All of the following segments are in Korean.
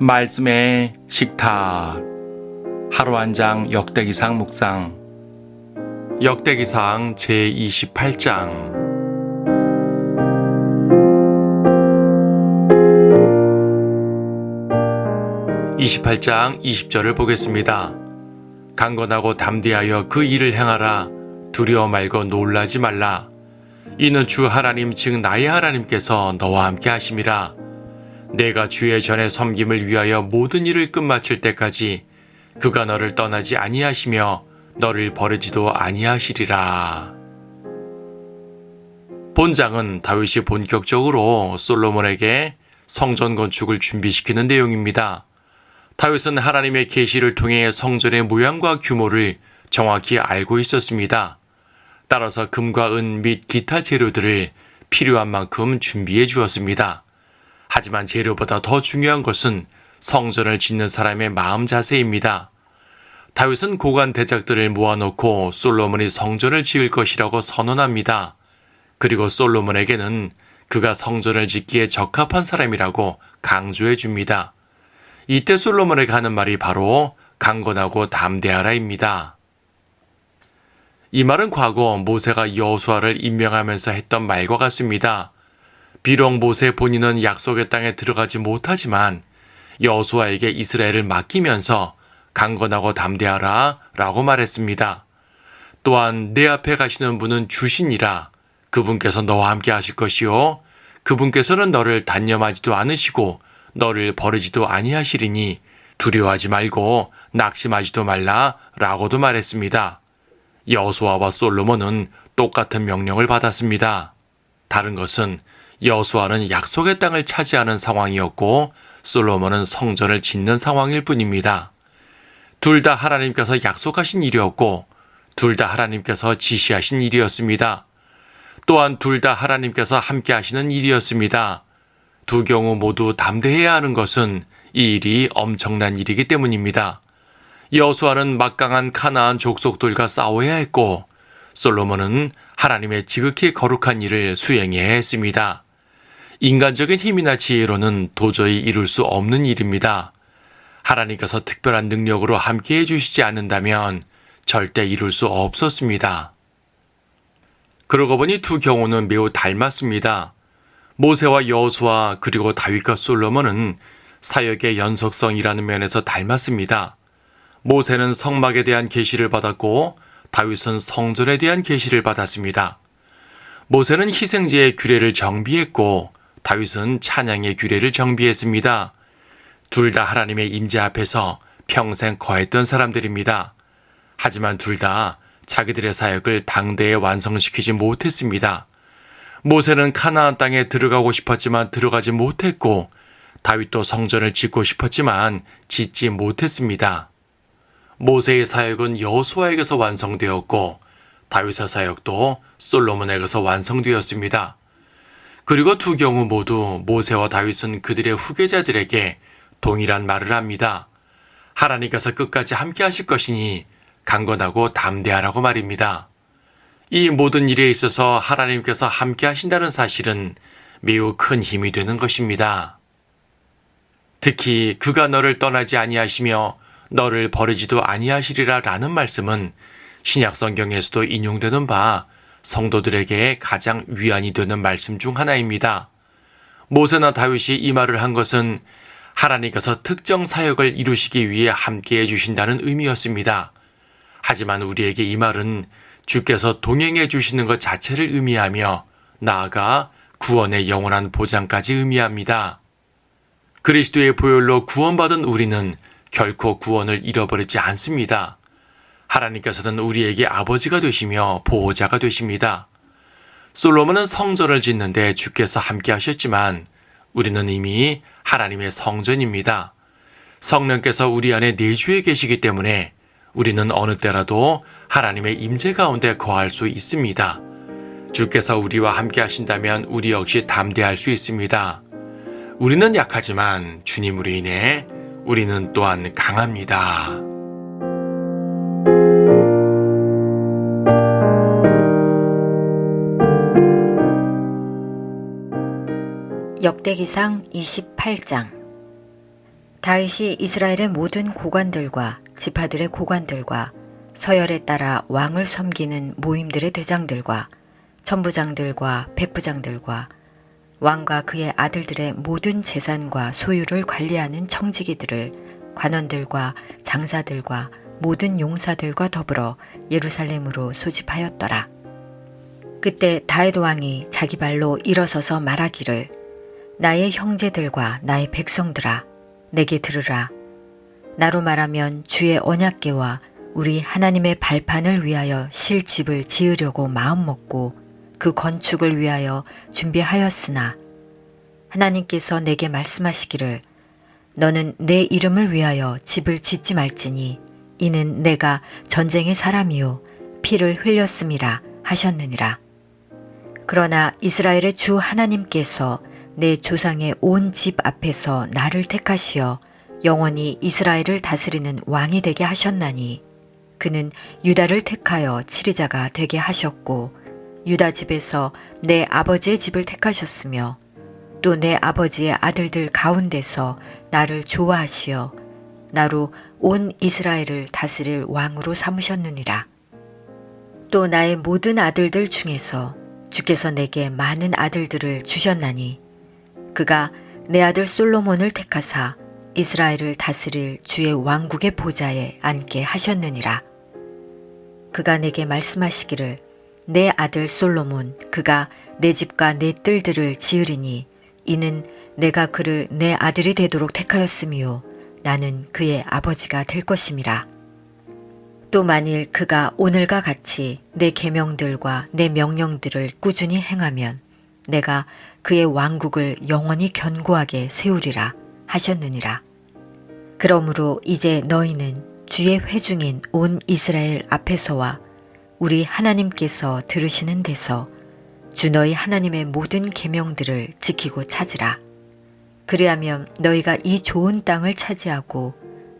말씀의 식탁. 하루 한 장 역대기상 묵상. 역대기상 제28장. 28장 20절을 보겠습니다. 강건하고 담대하여 그 일을 행하라. 두려워 말고 놀라지 말라. 이는 주 하나님 즉 나의 하나님께서 너와 함께 하심이라 내가 주의 전에 섬김을 위하여 모든 일을 끝마칠 때까지 그가 너를 떠나지 아니하시며 너를 버리지도 아니하시리라. 본장은 다윗이 본격적으로 솔로몬에게 성전 건축을 준비시키는 내용입니다. 다윗은 하나님의 계시를 통해 성전의 모양과 규모를 정확히 알고 있었습니다. 따라서 금과 은 및 기타 재료들을 필요한 만큼 준비해 주었습니다. 하지만 재료보다 더 중요한 것은 성전을 짓는 사람의 마음 자세입니다. 다윗은 고관 대작들을 모아놓고 솔로몬이 성전을 지을 것이라고 선언합니다. 그리고 솔로몬에게는 그가 성전을 짓기에 적합한 사람이라고 강조해 줍니다. 이때 솔로몬에게 하는 말이 바로 강건하고 담대하라입니다. 이 말은 과거 모세가 여호수아를 임명하면서 했던 말과 같습니다. 비록 모세 본인은 약속의 땅에 들어가지 못하지만 여호수아에게 이스라엘을 맡기면서 강건하고 담대하라 라고 말했습니다. 또한 내 앞에 가시는 분은 주신이라 그분께서 너와 함께 하실 것이요 그분께서는 너를 단념하지도 않으시고 너를 버리지도 아니하시리니 두려워하지 말고 낙심하지도 말라 라고도 말했습니다. 여수아와 솔로몬은 똑같은 명령을 받았습니다. 다른 것은 여수아는 약속의 땅을 차지하는 상황이었고 솔로몬은 성전을 짓는 상황일 뿐입니다. 둘 다 하나님께서 약속하신 일이었고 둘 다 하나님께서 지시하신 일이었습니다. 또한 둘 다 하나님께서 함께 하시는 일이었습니다. 두 경우 모두 담대해야 하는 것은 이 일이 엄청난 일이기 때문입니다. 여수아는 막강한 카나안 족속들과 싸워야 했고 솔로몬은 하나님의 지극히 거룩한 일을 수행해야 했습니다. 인간적인 힘이나 지혜로는 도저히 이룰 수 없는 일입니다. 하나님께서 특별한 능력으로 함께 해주시지 않는다면 절대 이룰 수 없었습니다. 그러고 보니 두 경우는 매우 닮았습니다. 모세와 여호수아 그리고 다윗과 솔로몬은 사역의 연속성이라는 면에서 닮았습니다. 모세는 성막에 대한 계시를 받았고 다윗은 성전에 대한 계시를 받았습니다. 모세는 희생제의 규례를 정비했고 다윗은 찬양의 규례를 정비했습니다. 둘 다 하나님의 임재 앞에서 평생 거했던 사람들입니다. 하지만 둘 다 자기들의 사역을 당대에 완성시키지 못했습니다. 모세는 카나안 땅에 들어가고 싶었지만 들어가지 못했고 다윗도 성전을 짓고 싶었지만 짓지 못했습니다. 모세의 사역은 여호수아에게서 완성되었고 다윗의 사역도 솔로몬에게서 완성되었습니다. 그리고 두 경우 모두 모세와 다윗은 그들의 후계자들에게 동일한 말을 합니다. 하나님께서 끝까지 함께 하실 것이니 강건하고 담대하라고 말입니다. 이 모든 일에 있어서 하나님께서 함께 하신다는 사실은 매우 큰 힘이 되는 것입니다. 특히 그가 너를 떠나지 아니하시며 너를 버리지도 아니하시리라 라는 말씀은 신약 성경에서도 인용되는 바 성도들에게 가장 위안이 되는 말씀 중 하나입니다. 모세나 다윗이 이 말을 한 것은 하나님께서 특정 사역을 이루시기 위해 함께 해 주신다는 의미였습니다. 하지만 우리에게 이 말은 주께서 동행해 주시는 것 자체를 의미하며 나아가 구원의 영원한 보장까지 의미합니다. 그리스도의 보혈로 구원받은 우리는 결코 구원을 잃어버리지 않습니다. 하나님께서는 우리에게 아버지가 되시며 보호자가 되십니다. 솔로몬은 성전을 짓는데 주께서 함께 하셨지만 우리는 이미 하나님의 성전입니다. 성령께서 우리 안에 내주에 계시기 때문에 우리는 어느 때라도 하나님의 임재 가운데 거할 수 있습니다. 주께서 우리와 함께 하신다면 우리 역시 담대할 수 있습니다. 우리는 약하지만 주님으로 인해 우리는 또한 강합니다. 역대기상 28장 다윗이 이스라엘의 모든 고관들과 지파들의 고관들과 서열에 따라 왕을 섬기는 모임들의 대장들과 천부장들과 백부장들과 왕과 그의 아들들의 모든 재산과 소유를 관리하는 청지기들을 관원들과 장사들과 모든 용사들과 더불어 예루살렘으로 소집하였더라. 그때 다윗 왕이 자기 발로 일어서서 말하기를 나의 형제들과 나의 백성들아 내게 들으라 나로 말하면 주의 언약궤와 우리 하나님의 발판을 위하여 실 집을 지으려고 마음먹고 그 건축을 위하여 준비하였으나 하나님께서 내게 말씀하시기를 너는 내 이름을 위하여 집을 짓지 말지니 이는 내가 전쟁의 사람이요 피를 흘렸음이라 하셨느니라. 그러나 이스라엘의 주 하나님께서 내 조상의 온 집 앞에서 나를 택하시어 영원히 이스라엘을 다스리는 왕이 되게 하셨나니 그는 유다를 택하여 치리자가 되게 하셨고 유다 집에서 내 아버지의 집을 택하셨으며 또 내 아버지의 아들들 가운데서 나를 좋아하시어 나로 온 이스라엘을 다스릴 왕으로 삼으셨느니라. 또 나의 모든 아들들 중에서 주께서 내게 많은 아들들을 주셨나니 그가 내 아들 솔로몬을 택하사 이스라엘을 다스릴 주의 왕국의 보좌에 앉게 하셨느니라. 그가 내게 말씀하시기를 내 아들 솔로몬 그가 내 집과 내 뜰들을 지으리니 이는 내가 그를 내 아들이 되도록 택하였으며 나는 그의 아버지가 될 것임이라. 또 만일 그가 오늘과 같이 내 계명들과 내 명령들을 꾸준히 행하면 내가 그의 왕국을 영원히 견고하게 세우리라 하셨느니라. 그러므로 이제 너희는 주의 회중인 온 이스라엘 앞에서와 우리 하나님께서 들으시는 데서 주 너희 하나님의 모든 계명들을 지키고 찾으라. 그리하면 너희가 이 좋은 땅을 차지하고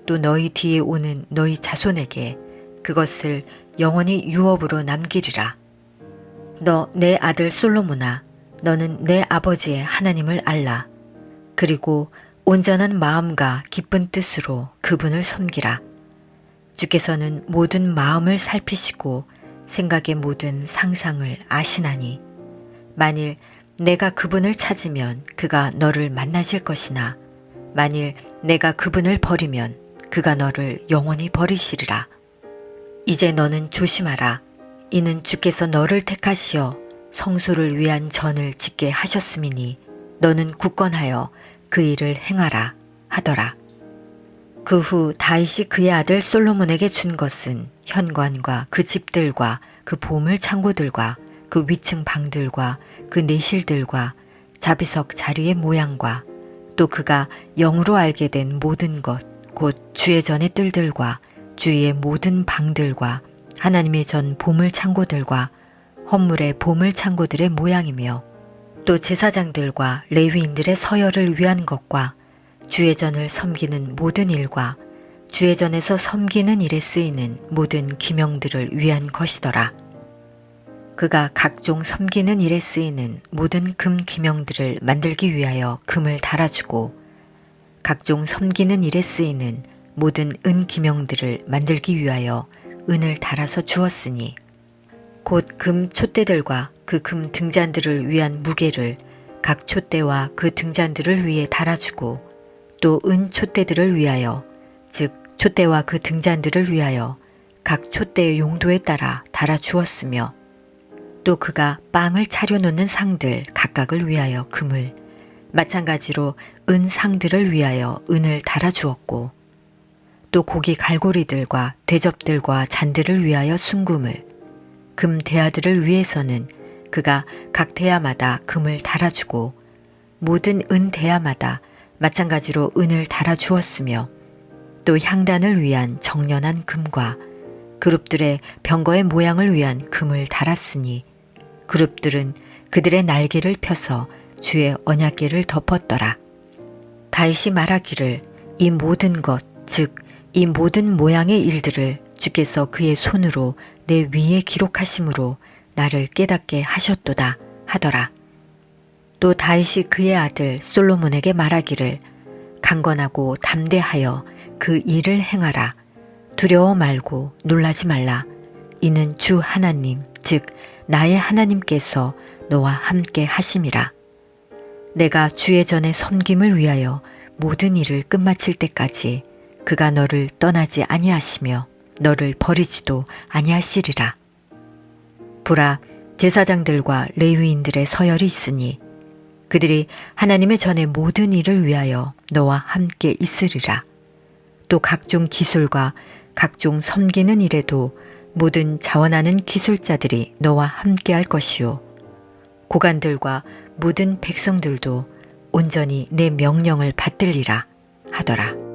또 너희 뒤에 오는 너희 자손에게 그것을 영원히 유업으로 남기리라. 너 내 아들 솔로몬아, 너는 내 아버지의 하나님을 알라. 그리고 온전한 마음과 기쁜 뜻으로 그분을 섬기라. 주께서는 모든 마음을 살피시고 생각의 모든 상상을 아시나니 만일 내가 그분을 찾으면 그가 너를 만나실 것이나 만일 내가 그분을 버리면 그가 너를 영원히 버리시리라. 이제 너는 조심하라. 이는 주께서 너를 택하시어 성소를 위한 전을 짓게 하셨음이니 너는 굳건하여 그 일을 행하라 하더라. 그 후 다윗이 그의 아들 솔로몬에게 준 것은 현관과 그 집들과 그 보물 창고들과 그 위층 방들과 그 내실들과 자비석 자리의 모양과 또 그가 영으로 알게 된 모든 것, 곧 주의 전의 뜰들과 주위의 모든 방들과 하나님의 전 보물 창고들과 헌물의 보물 창고들의 모양이며 또 제사장들과 레위인들의 서열을 위한 것과 주의 전을 섬기는 모든 일과 주의 전에서 섬기는 일에 쓰이는 모든 기명들을 위한 것이더라. 그가 각종 섬기는 일에 쓰이는 모든 금 기명들을 만들기 위하여 금을 달아주고 각종 섬기는 일에 쓰이는 모든 은 기명들을 만들기 위하여 은을 달아서 주었으니 곧 금 촛대들과 그 금 등잔들을 위한 무게를 각 촛대와 그 등잔들을 위해 달아주고 또 은 촛대들을 위하여 즉 촛대와 그 등잔들을 위하여 각 촛대의 용도에 따라 달아주었으며 또 그가 빵을 차려놓는 상들 각각을 위하여 금을 마찬가지로 은 상들을 위하여 은을 달아주었고 또 고기 갈고리들과 대접들과 잔들을 위하여 순금을 금 대야들을 위해서는 그가 각 대야마다 금을 달아주고 모든 은 대야마다 마찬가지로 은을 달아주었으며 또 향단을 위한 정연한 금과 그룹들의 병거의 모양을 위한 금을 달았으니 그룹들은 그들의 날개를 펴서 주의 언약궤를 덮었더라. 다윗이 말하기를 이 모든 것, 즉 이 모든 모양의 일들을 주께서 그의 손으로 내 위에 기록하심으로 나를 깨닫게 하셨도다 하더라. 또 다윗이 그의 아들 솔로몬에게 말하기를 강건하고 담대하여 그 일을 행하라. 두려워 말고 놀라지 말라. 이는 주 하나님, 즉 나의 하나님께서 너와 함께 하심이라. 내가 주의 전에 섬김을 위하여 모든 일을 끝마칠 때까지 그가 너를 떠나지 아니하시며 너를 버리지도 아니하시리라. 보라, 제사장들과 레위인들의 서열이 있으니 그들이 하나님의 전에 모든 일을 위하여 너와 함께 있으리라. 또 각종 기술과 각종 섬기는 일에도 모든 자원하는 기술자들이 너와 함께 할 것이요. 고관들과 모든 백성들도 온전히 내 명령을 받들리라 하더라.